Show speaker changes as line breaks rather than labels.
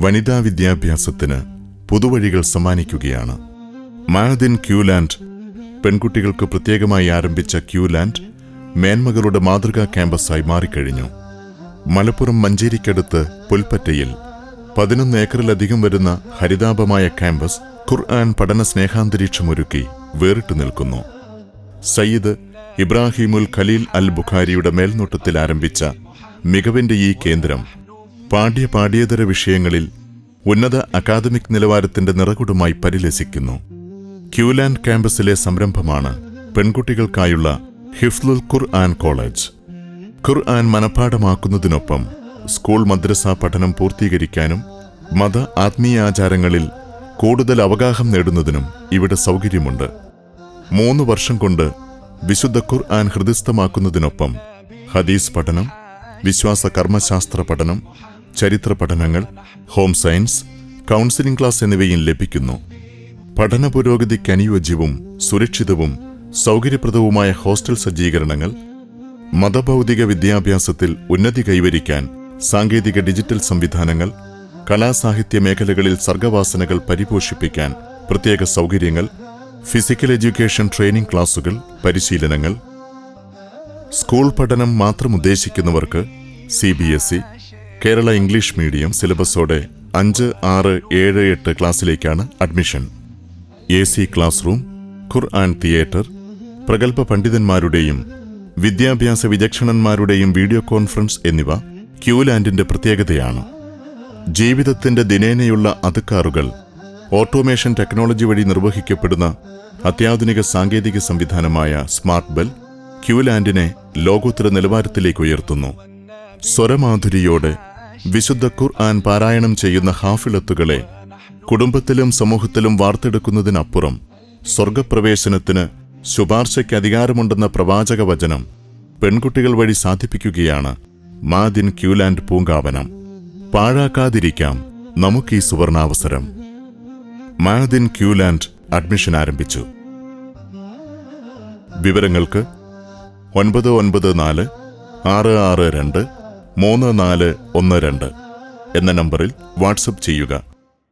വനിതാ വിദ്യാഭ്യാസത്തിന് പുതുവഴികൾ സമ്മാനിക്കുകയാണ്. മാദിൻ ക്യൂലാൻഡ് പെൺകുട്ടികൾക്ക് പ്രത്യേകമായി ആരംഭിച്ച ക്യൂലാൻഡ് മേന്മകളുടെ മാതൃകാ ക്യാമ്പസായി മാറിക്കഴിഞ്ഞു. മലപ്പുറം മഞ്ചേരിക്കടുത്ത് പുൽപ്പറ്റയിൽ പതിനൊന്ന് ഏക്കറിലധികം വരുന്ന ഹരിതാപമായ ക്യാമ്പസ് ഖുർആൻ പഠന സ്നേഹാന്തരീക്ഷമൊരുക്കി വേറിട്ട് നിൽക്കുന്നു. സയ്യിദ് ഇബ്രാഹിമുൽ ഖലീൽ അൽ ബുഖാരിയുടെ മേൽനോട്ടത്തിൽ ആരംഭിച്ച മികവിന്റെ ഈ കേന്ദ്രം പാഠ്യ പാഠ്യേതര വിഷയങ്ങളിൽ ഉന്നത അക്കാദമിക് നിലവാരത്തിന്റെ നിറകുടുമായി പരിലസിക്കുന്നു. ക്യൂലാൻഡ് ക്യാമ്പസിലെ സംരംഭമാണ് പെൺകുട്ടികൾക്കായുള്ള ഹിഫ്ലുൽ ഖുർആൻ കോളേജ്. ഖുർആൻ മനഃപ്പാഠമാക്കുന്നതിനൊപ്പം സ്കൂൾ മദ്രസ പഠനം പൂർത്തീകരിക്കാനും മത ആത്മീയാചാരങ്ങളിൽ കൂടുതൽ അവഗാഹം നേടുന്നതിനും ഇവിടെ സൗകര്യമുണ്ട്. മൂന്ന് വർഷം കൊണ്ട് വിശുദ്ധ ഖുർആൻ ഹൃദയസ്ഥമാക്കുന്നതിനൊപ്പം ഹദീസ് പഠനം വിശ്വാസ കർമ്മശാസ്ത്ര പഠനം ചരിത്ര പഠനങ്ങൾ ഹോം സയൻസ് കൗൺസിലിംഗ് ക്ലാസ് എന്നിവയും ലഭിക്കുന്നു. പഠന പുരോഗതിക്ക് അനുയോജ്യവും സുരക്ഷിതവും സൗകര്യപ്രദവുമായ ഹോസ്റ്റൽ സജ്ജീകരണങ്ങൾ മതഭൗതിക വിദ്യാഭ്യാസത്തിൽ ഉന്നതി കൈവരിക്കാൻ സാങ്കേതിക ഡിജിറ്റൽ സംവിധാനങ്ങൾ കലാസാഹിത്യ മേഖലകളിൽ സർഗവാസനകൾ പരിപോഷിപ്പിക്കാൻ പ്രത്യേക സൗകര്യങ്ങൾ ഫിസിക്കൽ എഡ്യൂക്കേഷൻ ട്രെയിനിംഗ് ക്ലാസുകൾ പരിശീലനങ്ങൾ. സ്കൂൾ പഠനം മാത്രം ഉദ്ദേശിക്കുന്നവർക്ക് C B S E Kerala English medium സിലബസോടെ അഞ്ച് ആറ് ഏഴ് എട്ട് ക്ലാസ്സിലേക്കാണ് admission. A C class room Quran theatre പ്രഗത്ഭ പണ്ഡിതന്മാരുടെയും വിദ്യാഭ്യാസ വിചക്ഷണന്മാരുടെയും വീഡിയോ കോൺഫറൻസ് എന്നിവ ക്യൂലാൻഡിന്റെ പ്രത്യേകതയാണ്. ജീവിതത്തിന്റെ ദിനേനയുള്ള അതുക്കാറുകൾ ഓട്ടോമേഷൻ ടെക്നോളജി വഴി നിർവഹിക്കപ്പെടുന്ന അത്യാധുനിക സാങ്കേതിക സംവിധാനമായ സ്മാർട്ട് ബെൽ ക്യൂലാൻഡിനെ ലോകോത്തര നിലവാരത്തിലേക്ക് ഉയർത്തുന്നു. സ്വരമാധുരിയോടെ വിശുദ്ധ ഖുർആൻ പാരായണം ചെയ്യുന്ന ഹാഫിളത്തുകളെ കുടുംബത്തിലും സമൂഹത്തിലും വാർത്തെടുക്കുന്നതിനപ്പുറം സ്വർഗപ്രവേശനത്തിന് ശുപാർശയ്ക്ക് അധികാരമുണ്ടെന്ന പ്രവാചക വചനം പെൺകുട്ടികൾ വഴി സാധിപ്പിക്കുകയാണ് മാദിൻ ക്യൂലാൻഡ് പൂങ്കാവനം. പാഴാക്കാതിരിക്കാം നമുക്ക് ഈ സുവർണാവസരം. മാദിൻ ക്യൂലാൻഡ് അഡ്മിഷൻ ആരംഭിച്ചു. വിവരങ്ങൾക്ക് ഒൻപത് ഒൻപത് നാല് ആറ് ആറ് രണ്ട് മൂന്ന് നാല് ഒന്ന് രണ്ട് എന്ന നമ്പറിൽ വാട്സപ്പ് ചെയ്യുക.